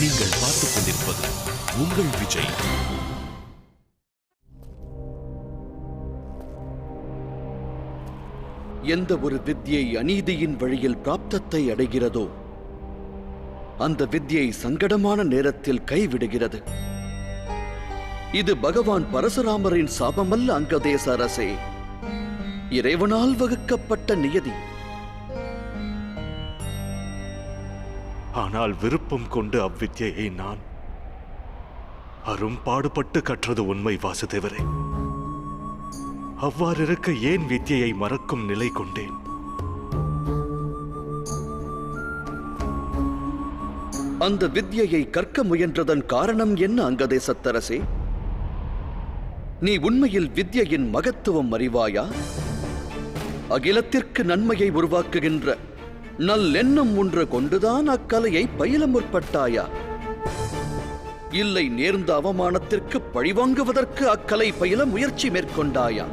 நீங்கள் பார்த்துக் கொண்டிருப்பது உங்கள் விஜய். எந்த ஒரு வித்யை அநீதியின் வழியில் பிராப்தத்தை அடைகிறதோ அந்த வித்யை சங்கடமான நேரத்தில் கைவிடுகிறது. இது பகவான் பரசுராமரின் சாபமல்ல அங்கதேச அரசே. இறைவனால் வகுக்கப்பட்ட நியதி. ஆனால் விருப்பம் கொண்டு அவ்வித்யை நான் அரும்பாடுபட்டு கற்றது உண்மை வாசுதேவரே. அவ்வாறிருக்க ஏன் வித்யை மறக்கும் நிலை கொண்டேன்? அந்த வித்தியை கற்க முயன்றதன் காரணம் என்ன அங்கதேசத்தரசே? நீ உண்மையில் வித்தியின் மகத்துவம் அறிவாயா? அகிலத்திற்கு நன்மையை உருவாக்குகின்ற நல்லெண்ணம் ஒன்று கொண்டுதான் அக்கலையை பயில முற்பட்டாயா? இல்லை நேர்ந்த அவமானத்திற்கு பழிவாங்குவதற்கு அக்கலை பயில முயற்சி மேற்கொண்டாயா?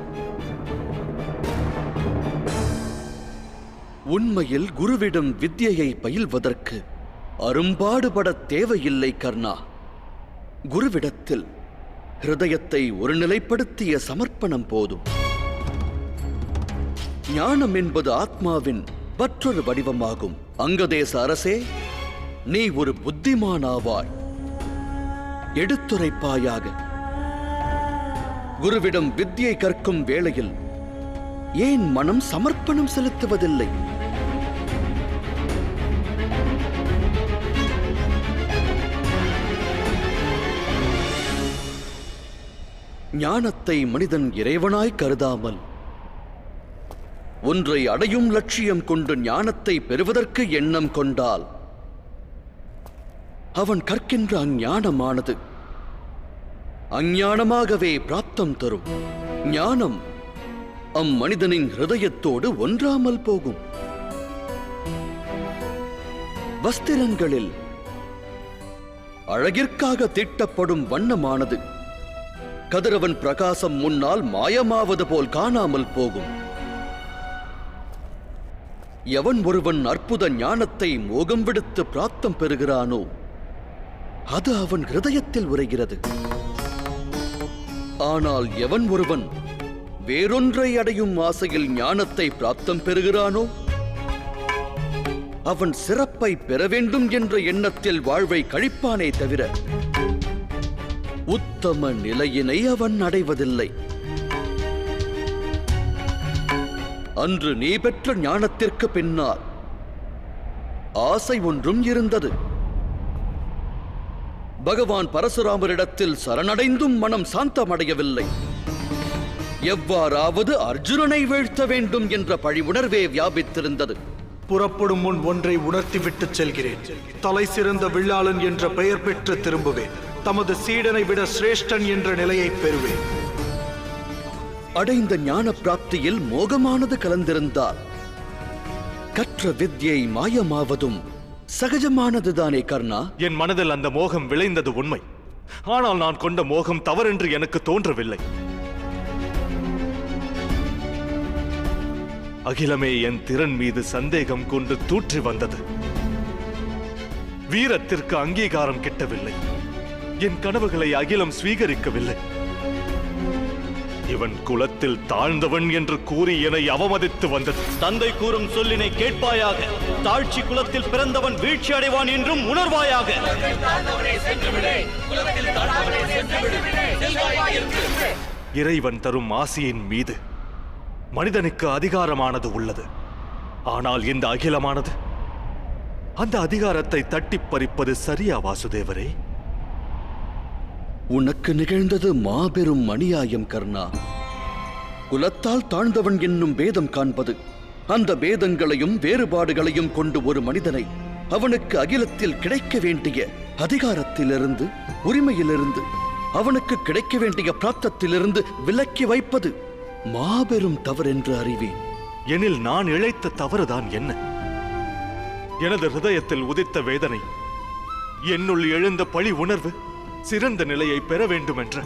உண்மையில் குருவிடம் வித்யையை பயில்வதற்கு அரும்பாடுபட தேவையில்லை கர்ணா. குருவிடத்தில் ஹிருதயத்தை ஒருநிலைப்படுத்திய சமர்ப்பணம் போதும். ஞானம் என்பது ஆத்மாவின் மற்றொரு வடிவமாகும். அங்கதேச அரசே நீ ஒரு புத்திமானாவாய். எடுத்துரைப்பாயாக. குருவிடம் வித்தியை கற்கும் வேளையில் ஏன் மனம் சமர்ப்பணம் செலுத்துவதில்லை? ஞானத்தை மனிதன் இறைவனாய் கருதாமல் ஒன்றை அடையும் லட்சியம் கொண்டு ஞானத்தை பெறுவதற்கு எண்ணம் கொண்டால் அவன் கற்கின்ற அஞ்ஞானமானது அஞ்ஞானமாகவே பிராப்தம் தரும். ஞானம் அம்மனிதனின் ஹிருதயத்தோடு ஒன்றாமல் போகும். வஸ்திரங்களில் அழகிற்காக தீட்டப்படும் வண்ணமானது. கதிரவன் பிரகாசம் முன்னால் மாயமாவது போல் காணாமல் போகும். எவன் ஒருவன் அற்புத ஞானத்தை மோகம் விடுத்து பிராப்தம் பெறுகிறானோ அது அவன் ஹிருதயத்தில் உரைகிறது. ஆனால் எவன் ஒருவன் வேறொன்றை அடையும் ஆசையில் ஞானத்தை பிராப்தம் பெறுகிறானோ அவன் சிறப்பை பெற வேண்டும் என்ற எண்ணத்தில் வாழ்வை கழிப்பானே தவிர உத்தம நிலையினை அவன் அடைவதில்லை. அன்று நீ பெற்ற ஞானத்திற்கு பின்னால் ஆசை ஒன்றும் இருந்தது. பகவான் பரசுராமரிடத்தில் சரணடைந்தும் மனம் சாந்தமடையவில்லை. எவ்வாறாவது அர்ஜுனனை வீழ்த்த வேண்டும் என்ற பழி உணர்வே வியாபித்திருந்தது. புறப்படும் முன் ஒன்றை உணர்த்திவிட்டு செல்கிறேன். தலை சிறந்த வில்லாளன் என்ற பெயர் பெற்று திரும்புவேன். தமது சீடனை விட சிரேஷ்டன் என்ற நிலையை பெறுவேன். அடைந்த ஞான பிராப்தியில் மோகமானது கலந்திருந்தால் கற்ற வித்யை மாயமாவதும் சகஜமானதுதானே கர்ணா? என் மனதில் அந்த மோகம் விளைந்தது உண்மை. ஆனால் நான் கொண்ட மோகம் தவறென்று எனக்கு தோன்றவில்லை. அகிலமே என் திறன் மீது சந்தேகம் கொண்டு தூற்றி வந்தது. வீரத்திற்கு அங்கீகாரம் கிட்டவில்லை. என் கனவுகளை அகிலம் ஸ்வீகரிக்கவில்லை. இவன் குலத்தில் தாழ்ந்தவன் என்று கூறி என்னை அவமதித்து வந்தது. தந்தை கூறும் சொல்லினை கேட்பாயாக. தாழ்ச்சி குலத்தில் பிறந்தவன் வீழ்ச்சி அடைவான் என்றும் உணர்வாயாக. இறைவன் தரும் ஆசியின் மீது மனிதனுக்கு அதிகாரமானது உள்ளது. ஆனால் இந்த அகிலமானது? அந்த அதிகாரத்தை தட்டிப் பறிப்பது சரியா வாசுதேவரே? உனக்கு நிகழ்ந்தது மாபெரும் அநியாயம் கர்ணா. குலத்தால் தாழ்ந்தவன் என்னும் பேதம் காண்பது. அந்த பேதங்களையும் வேறுபாடுகளையும் கொண்டு ஒரு மனிதனை அவனுக்கு அகிலத்தில் கிடைக்க வேண்டிய அதிகாரத்திலிருந்து உரிமையிலிருந்து அவனுக்கு கிடைக்க வேண்டிய பிராப்தத்திலிருந்து விலக்கி வைப்பது மாபெரும் தவறு என்று அறிவேன். எனில் நான் இழைத்த தவறுதான் என்ன? எனது ஹிருதயத்தில் உதித்த வேதனை என்னுள் எழுந்த பழி உணர்வு சிறந்த நிலையை பெற வேண்டுமென்ற.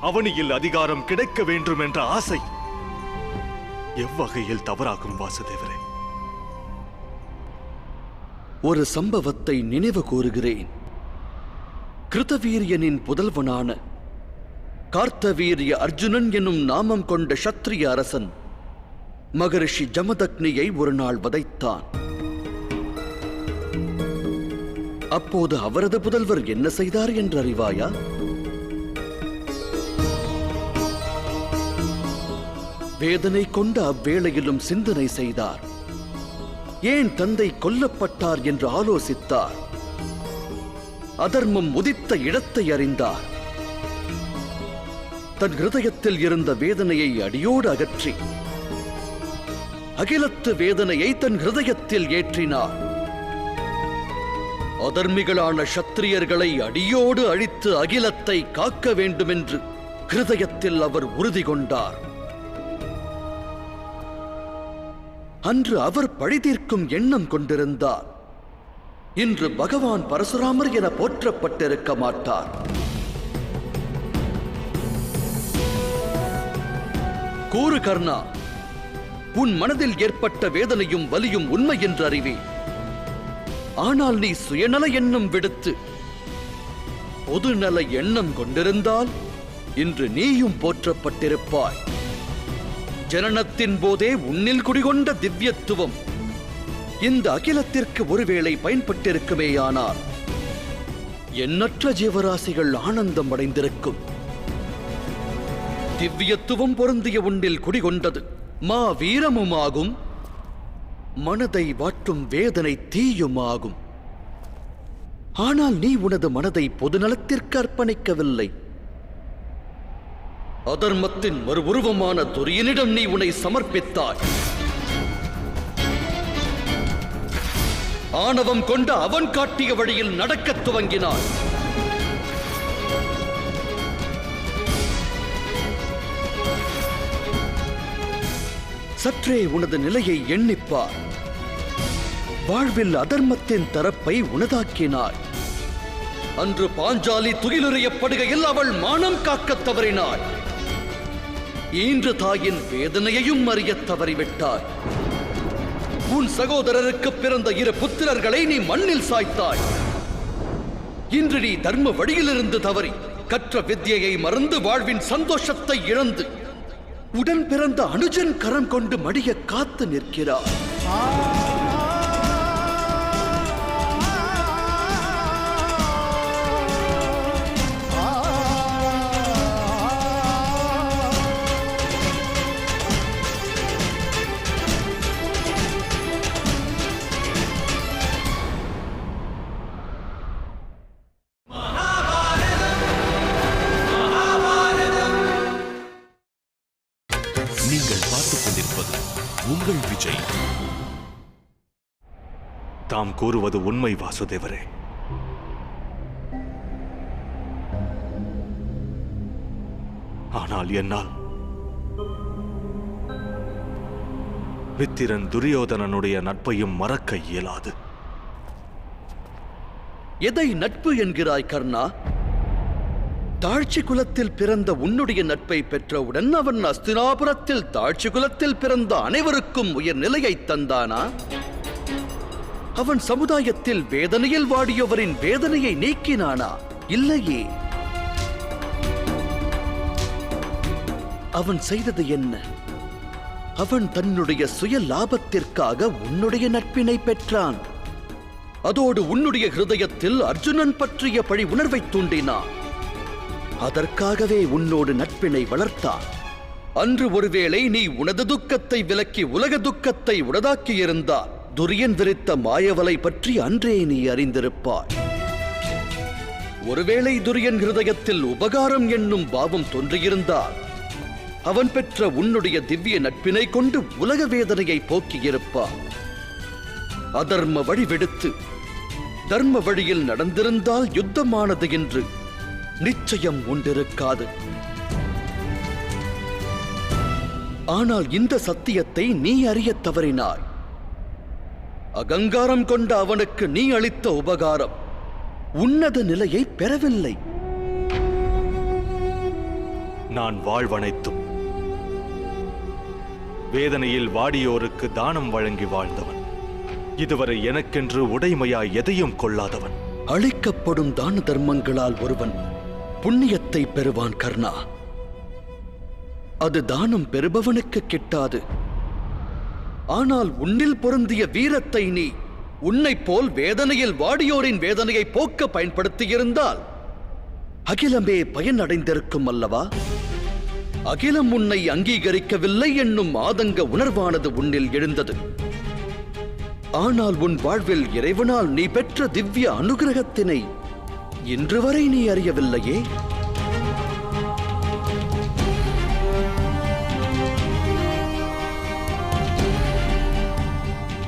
அவனியில் அதிகாரம் கிடைக்க வேண்டும் என்ற ஆசை. எவ்வகையில் தவறாகும் வாசுதேவரே? ஒரு சம்பவத்தை நினைவு கூறுகிறேன். கிருதவீரியனின் புதல்வனான கார்த்தவீரிய அர்ஜுனன் எனும் நாமம் கொண்ட சத்திரிய அரசன் மகரிஷி ஜமதக்னியை ஒரு நாள் வதைத்தான். அப்போது அவரது புதல்வர் என்ன செய்தார் என்று அறிவாயா வேதனை கொண்ட அவ்வேளையிலும் சிந்தனை செய்தார். ஏன் தந்தை கொல்லப்பட்டார் என்று ஆலோசித்தார். அதர்மம் உதித்த இடத்தை அறிந்தார். தன் ஹிருதயத்தில் இருந்த வேதனையை அடியோடு அகற்றி அகிலத்து வேதனையை தன் ஹிருதயத்தில் ஏற்றினார். அதர்மிகளான சத்திரியர்களை அடியோடு அழித்து அகிலத்தை காக்க வேண்டுமென்று கிருதயத்தில் அவர் உறுதி கொண்டார். அன்று அவர் பழிதீர்க்கும் எண்ணம் கொண்டிருந்தார். இன்று பகவான் பரசுராமர் என போற்றப்பட்டிருக்க மாட்டார். கூறு கர்ணா உன் மனதில் ஏற்பட்ட வேதனையும் வலியும் உண்மை என்று அறிவேன். ஆனால் நீ சுயநல எண்ணம் விடுத்து பொதுநல எண்ணம் கொண்டிருந்தால் இன்று நீயும் போற்றப்பட்டிருப்பாய். ஜனனத்தின் போதே உன்னில் குடிகொண்ட திவ்யத்துவம் இந்த அகிலத்திற்கு ஒருவேளை பயன்பட்டிருக்குமேயானால் எண்ணற்ற ஜீவராசிகள் ஆனந்தம் அடைந்திருக்கும். திவ்யத்துவம் பொருந்திய உன்னில் குடிகொண்டது மா வீரமுமாகும் மனதை வாட்டும் வேதனை தீயுமாகும். ஆனால் நீ உனது மனதை பொதுநலத்திற்கு அர்ப்பணிக்கவில்லை. அதர்மத்தின் ஒரு உருவமான துரியனிடம் நீ உன்னை சமர்ப்பித்தாய். ஆணவம் கொண்ட அவன் காட்டிய வழியில் நடக்கத் துவங்கினான் சற்றே உனது நிலையை எண்ணிப்பார். வாழ்வில் அதர்மத்தின் தரப்பை உனதாக்கினாய். அன்று பாஞ்சாலி துயிலுறையப்படுகையில் அவள் மானம் காக்கத் தவறினாள். ஈன்று தாயின் வேதனையையும் அறிய தவறிவிட்டாய். உன் சகோதரருக்கு பிறந்த இரு புத்திரர்களை நீ மண்ணில் சாய்த்தாய். இன்று நீ தர்ம வழியிலிருந்து தவறி கற்ற வித்தியையை மறந்து வாழ்வின் சந்தோஷத்தை இழந்து உடன் பிறந்த அனுஜன் கரம் கொண்டு மடிய காத்து நிற்கிறார். தாம் கூறுவது உண்மை வாசுதேவரே. ஆனால் என்னால் மித்திரன் துரியோதனனுடைய நட்பையும் மறக்க இயலாது. எதை நட்பு என்கிறாய் கர்ணா? தாழ்ச்சி குலத்தில் பிறந்த உன்னுடைய நட்பை பெற்றவுடன் அவன் அஸ்தினாபுரத்தில் தாழ்ச்சி குலத்தில் பிறந்த அனைவருக்கும் உயர் நிலையை தந்தானா? அவன் சமுதாயத்தில் வேதனையில் வாடியவரின் வேதனையை நீக்கினானா? இல்லையே. அவன் செய்தது என்ன? அவன் தன்னுடைய சுய லாபத்திற்காக உன்னுடைய நட்பினை பெற்றான். அதோடு உன்னுடைய ஹிருதயத்தில் அர்ஜுனன் பற்றிய பழி உணர்வை தூண்டினான். அதற்காகவே உன்னோடு நட்பினை வளர்த்தான். அன்று ஒருவேளை நீ உனது துக்கத்தை விலக்கி உலக துக்கத்தை உனதாக்கியிருந்தால் துரியன் விரித்த மாயவலை பற்றி அன்றே நீ அறிந்திருப்பாய். ஒருவேளை துரியன் ஹிருதயத்தில் உபகாரம் என்னும் பாவம் தோன்றியிருந்தால் அவன் பெற்ற உன்னுடைய திவ்ய நட்பினை கொண்டு உலக வேதனையை போக்கியிருப்பான். அதர்ம வழி வெடுத்து தர்ம வழியில் நடந்திருந்தால் யுத்தமானது என்று நிச்சயம் உண்டிருக்காது. ஆனால் இந்த சத்தியத்தை நீ அறியத் தவறினாய். அகங்காரம் கொண்ட அவனுக்கு நீ அளித்த உபகாரம். உன்னத நிலையை பெறவில்லை. நான் வாழ்வனைத்தும். வேதனையில் வாடியோருக்கு தானம் வழங்கி வாழ்ந்தவன். இதுவரை எனக்கென்று உடைமையாய் எதையும் கொள்ளாதவன். அளிக்கப்படும் தான தர்மங்களால் ஒருவன் புண்ணியத்தை பெறுவான் கர்ணா. அது தானம் பெறுபவனுக்கு கிட்டாது. ஆனால் உன்னில் பொருந்திய வீரத்தை நீ உன்னைப் போல் வேதனையில் வாடியோரின் வேதனையை போக்க பயன்படுத்தியிருந்தால் அகிலமே பயன் அடைந்திருக்கும் அல்லவா? அகிலம் உன்னை அங்கீகரிக்கவில்லை என்னும் ஆதங்க உணர்வானது உன்னில் எழுந்தது. ஆனால் உன் வாழ்வில் இறைவனால் நீ பெற்ற திவ்ய அனுகிரகத்தினை இன்று வரை நீ அறியவில்லையே?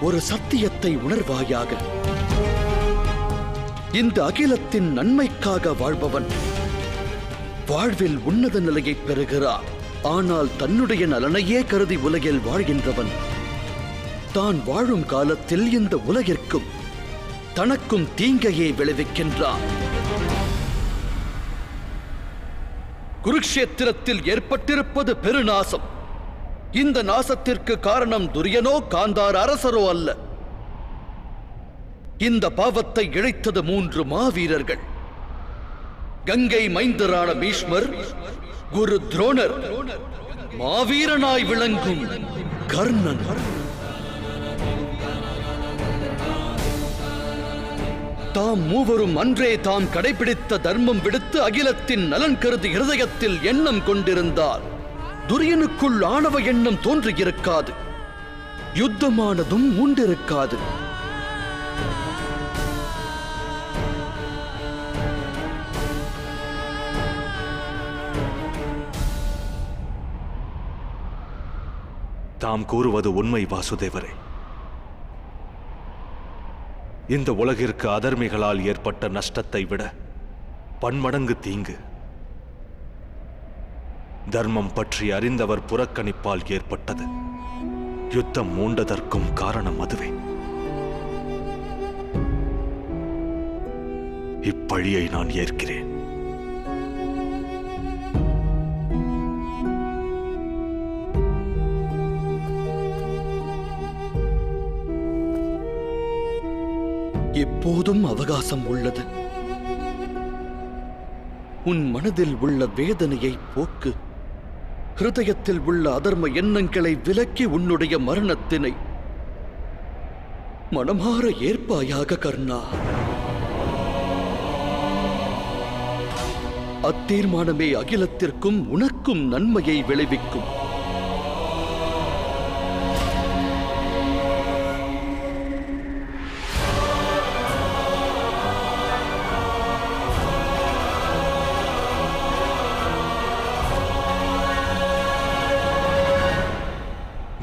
ஒரு சத்தியத்தை உணர்வாயாக. இந்த அகிலத்தின் நன்மைக்காக வாழ்பவன் வாழ்வில் உன்னத நிலையை பெறுகிறான் ஆனால் தன்னுடைய நலனையே கருதி உலகில் வாழ்கின்றவன். தான் வாழும் காலத்தில் இந்த உலகிற்கும் தனக்கும் தீங்கையே விளைவிக்கின்றான். குருக்ஷேத்திரத்தில் ஏற்பட்டிருப்பது பெருநாசம். இந்த நாசத்திற்கு காரணம் துரியனோ காந்தார் அரசரோ அல்ல. இந்த பாவத்தை இழைத்தது மூன்று மாவீரர்கள். கங்கை மைந்தரான பீஷ்மர் குரு துரோணர் மாவீரனாய் விளங்கும் கர்ணன். தாம் மூவரும் அன்றே தாம் கடைபிடித்த தர்மம் விடுத்து அகிலத்தின் நலன் கருதி இருதயத்தில் எண்ணம் கொண்டிருந்தார். துரியனுக்குள் ஆணவ எண்ணம் தோன்றியிருக்காது. யுத்தமானதும் உண்டிருக்காது தாம் கூறுவது உண்மை வாசுதேவரே. இந்த உலகிற்கு அதர்மிகளால் ஏற்பட்ட நஷ்டத்தை விட பன்மடங்கு தீங்கு. தர்மம் பற்றி அறிந்தவர் புறக்கணிப்பால் ஏற்பட்டது. யுத்தம் மூண்டதற்கும் காரணம் அதுவே. இப்பழியை நான் ஏற்கிறேன். எப்போதும் அவகாசம் உள்ளது. உன் மனதில் உள்ள வேதனையை போக்கு. ஹிருதயத்தில் உள்ள அதர்ம எண்ணங்களை விலக்கி உன்னுடைய மரணத்தினை மனமாற ஏற்பாயாக கர்ணா. அத்தீர்மானமே அகிலத்திற்கும் உனக்கும் நன்மையை விளைவிக்கும்.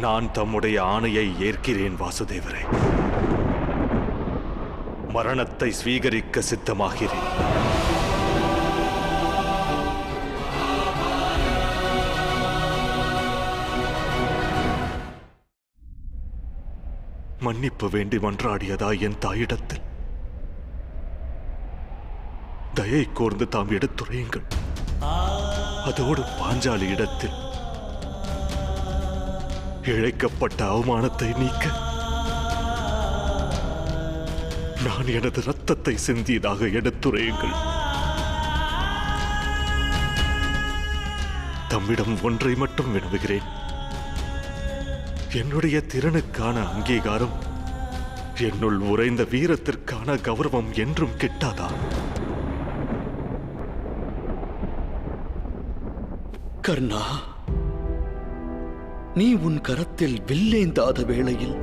நான் தம்முடைய ஆணையை ஏற்கிறேன் வாசுதேவரே. மரணத்தை ஸ்வீகரிக்க சித்தமாகிறேன். மன்னிப்பு வேண்டி மன்றாடியதா என் தாயிடத்தில்? தயை கோர்ந்து தாம் எடுத்துரையுங்கள். அதோடு பாஞ்சாலி இடத்தில் இழைக்கப்பட்ட அவமானத்தை நீக்க நான் எனது ரத்தத்தை சிந்தியதாக எடுத்துரையுங்கள். தம்மிடம் ஒன்றை மட்டும் வினவுகிறேன். என்னுடைய திறனுக்கான அங்கீகாரம் என்னுள் உறைந்த வீரத்திற்கான கௌரவம் என்றும் கிட்டாதா? கர்ணா நீ உன் கரத்தில் வில்லேந்தாத வேளையில்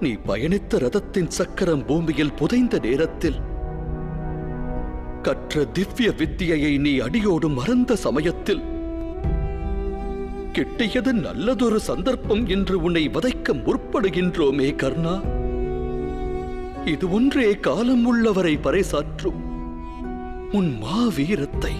நீ பயணித்த ரதத்தின் சக்கரம் பூமியில் புதைந்த நேரத்தில் கற்ற திவ்ய வித்தியையை நீ அடியோடு மறந்த சமயத்தில் கிட்டியது நல்லதொரு சந்தர்ப்பம் என்று உன்னை வதைக்க முற்படுகின்றோமே கர்ணா. இது ஒன்றே காலம் உள்ளவரை பறைசாற்றும் உன் மாவீரத்தை.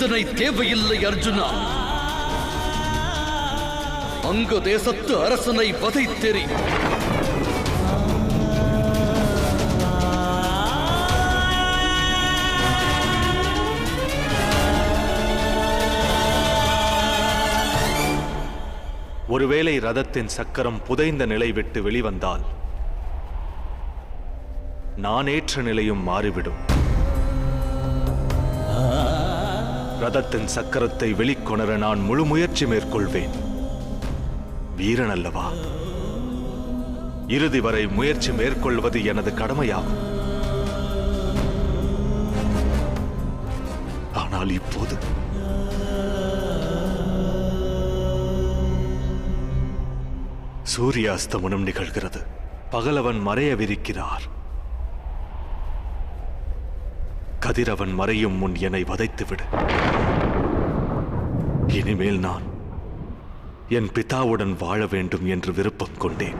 சிந்தனை தேவையில்லை அர்ஜுனா. அங்கு தேசத்து அரசனை வதைத்தெறி. ஒருவேளை ரதத்தின் சக்கரம் புதைந்த நிலை விட்டு வெளிவந்தால் நான் ஏற்ற நிலையும் மாறிவிடும். ரதத்தின் சக்கரத்தை வெளிக்கொணர நான் முழு முயற்சி மேற்கொள்வேன். வீரன் அல்லவா இறுதி வரை முயற்சி மேற்கொள்வது எனது கடமையாகும். ஆனால் இப்போது சூரிய அஸ்தமனம் நிகழ்கிறது. பகலவன் மறையவிருக்கிறார். கதிரவன் மறையும் முன் என்னை வதைத்துவிடு. இனிமேல் நான் என் பிதாவுடன் வாழ வேண்டும் என்று விருப்பம் கொண்டேன்.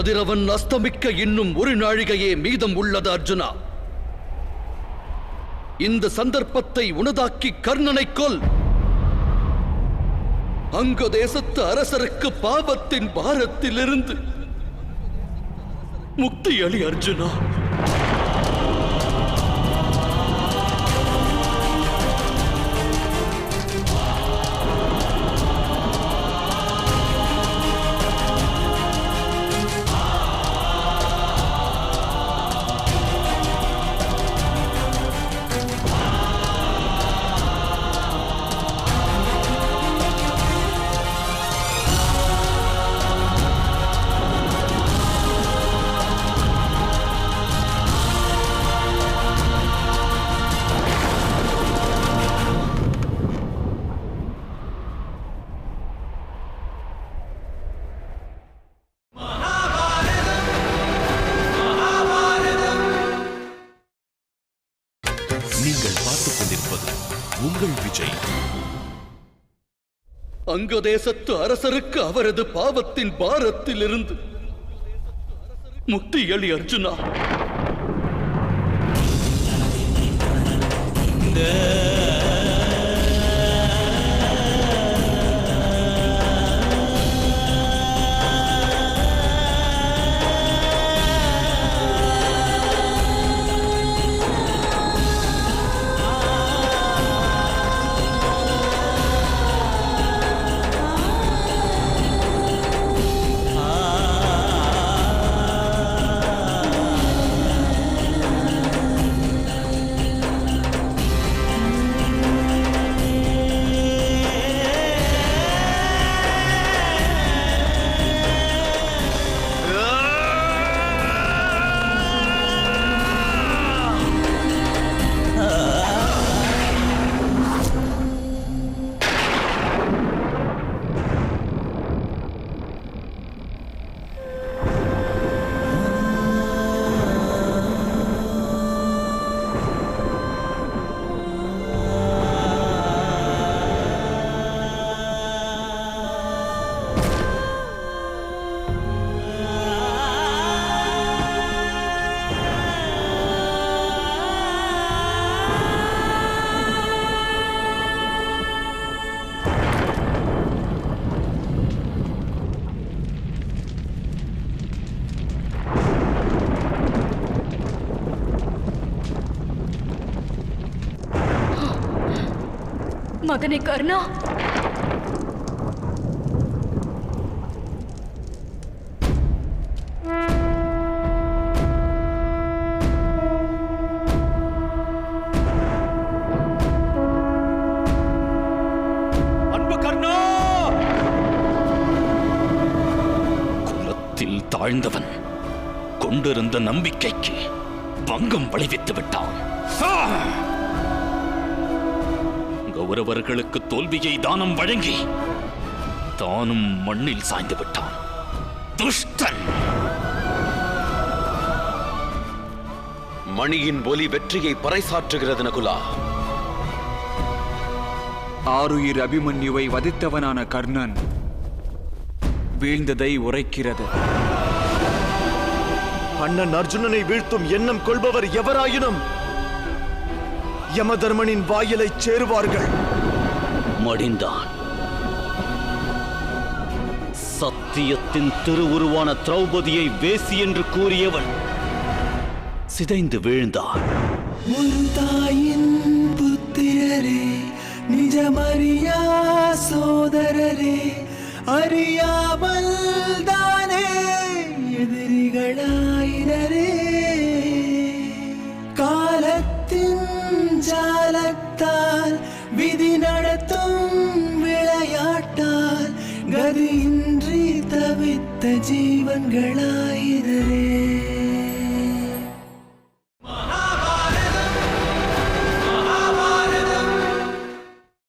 கதிரவன் அஸ்தமிக்க இன்னும் ஒரு நாழிகையே மீதம் உள்ளது அர்ஜுனா. இந்த சந்தர்ப்பத்தை உனதாக்கி கர்ணனை கொல். அங்க தேசத்து அரசருக்கு பாவத்தின் பாரத்திலிருந்து முக்தி அளி அர்ஜுனா. அங்க தேசத்து அரசருக்கு அவரது பாவத்தின் பாரத்திலிருந்து முக்தி எளி அர்ஜுனா. மகனே கர்ணா அன்பு கர்ணா! குலத்தில் தாழ்ந்தவன் கொண்டிருந்த நம்பிக்கைக்கு பங்கம் விளைவித்து விட்டான்! கௌரவர்களுக்கு தோல்வியை தானம் வழங்கி தானும் மண்ணில் சாய்ந்து விட்டான். துஷ்டன்! மணியின் ஒலி வெற்றியை பறைசாற்றுகிறது நகுலா. ஆருயிர் அபிமன்யுவை வதைத்தவனான கர்ணன் வீழ்ந்ததை உரைக்கிறது. அண்ணன் அர்ஜுனனை வீழ்த்தும் எண்ணம் கொள்பவர் எவராயினும்? யமதர்மனின் வாயிலைச் சேருவார்கள். மடிந்தான். சத்தியத்தின் திருவுருவான திரௌபதியை வேசி என்று கூறியவன் சிதைந்து வீழ்ந்தான் ஒரு தாயின் புத்திரரே நிஜமறியா சோதரரே அறியாமல் தானே எதிரிகளாயினரே. பார்த்தால் விதி நடத்தும் விளையாட்டால் கதியின்றி தவித்த ஜீவன்களாயிரே